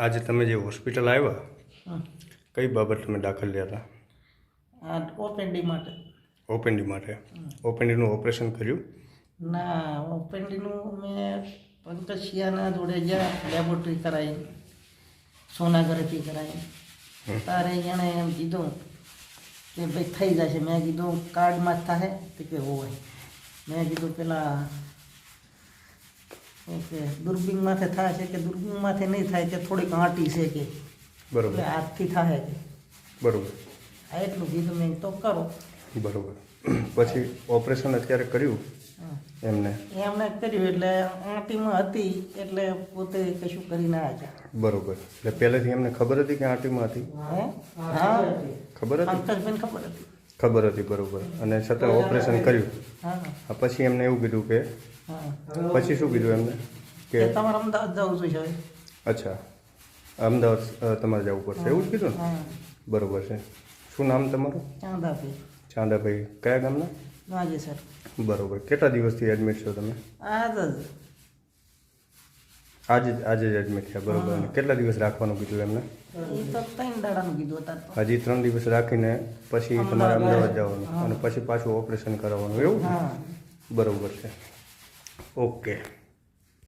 આજે તમે જે હોસ્પિટલ આવ્યા કઈ બાબત તમે દાખલ લેતા આ ઓપેન્ડી માટે. ઓપેન્ડી માટે. ઓપેન્ડીનું ઓપરેશન કર્યું? ના ઓપેન્ડીનું મેં પંકજસિયાના જોડે જ્યાં લેબોરેટરી કરાવી સોનાગ્રાફી કરાવી તારે એણે એમ કીધું કે ભાઈ થઈ જશે. મેં કીધું કાર્ડમાં જ થાય તો કે હોય મેં કીધું પેલા ઓકે માથે થાય છે કે દુર્બીન માથે નહીં થાય કે થોડીક આંટી છે કે. બરોબર. હાથથી થાય કે બરોબર. આ એટલું કીધું મેં તો કરો. બરોબર. પછી ઓપરેશન અત્યારે કર્યું એમને? એમને કર્યું એટલે આંટીમાં હતી એટલે પોતે કશું કરી ના આવ્યા બરોબર. એટલે પહેલેથી એમને ખબર હતી કે આંટીમાં હતી? હે? હા. ખબર હતી? પંકજબેન ખબર હતી. ખબર હતી બરોબર. અને છતાં ઓપરેશન કર્યું. હા. પછી એમને એવું કીધું કે પછી શું કીધું એમને? કે તમારે અમદાવાદ જવું જોઈએ અચ્છા. અમદાવાદ તમારે જવું પડશે. એવું જ કીધું ને? બરોબર છે. શું નામ તમારું? ચાંદાભાઈ. ચાંદાભાઈ. કયા ગામના? વાંજે સર બરોબર. કેટલા દિવસથી એડમિટ છો તમે? જ. આજે આજે જ એડમિટ થયા બરોબર. અને કેટલા દિવસ રાખવાનું કીધું એમને? હજી ત્રણ દિવસ રાખીને પછી તમારે અમદાવાદ જવાનું અને પછી પાછું ઓપરેશન કરાવવાનું એવું? બરોબર છે. ઓકે.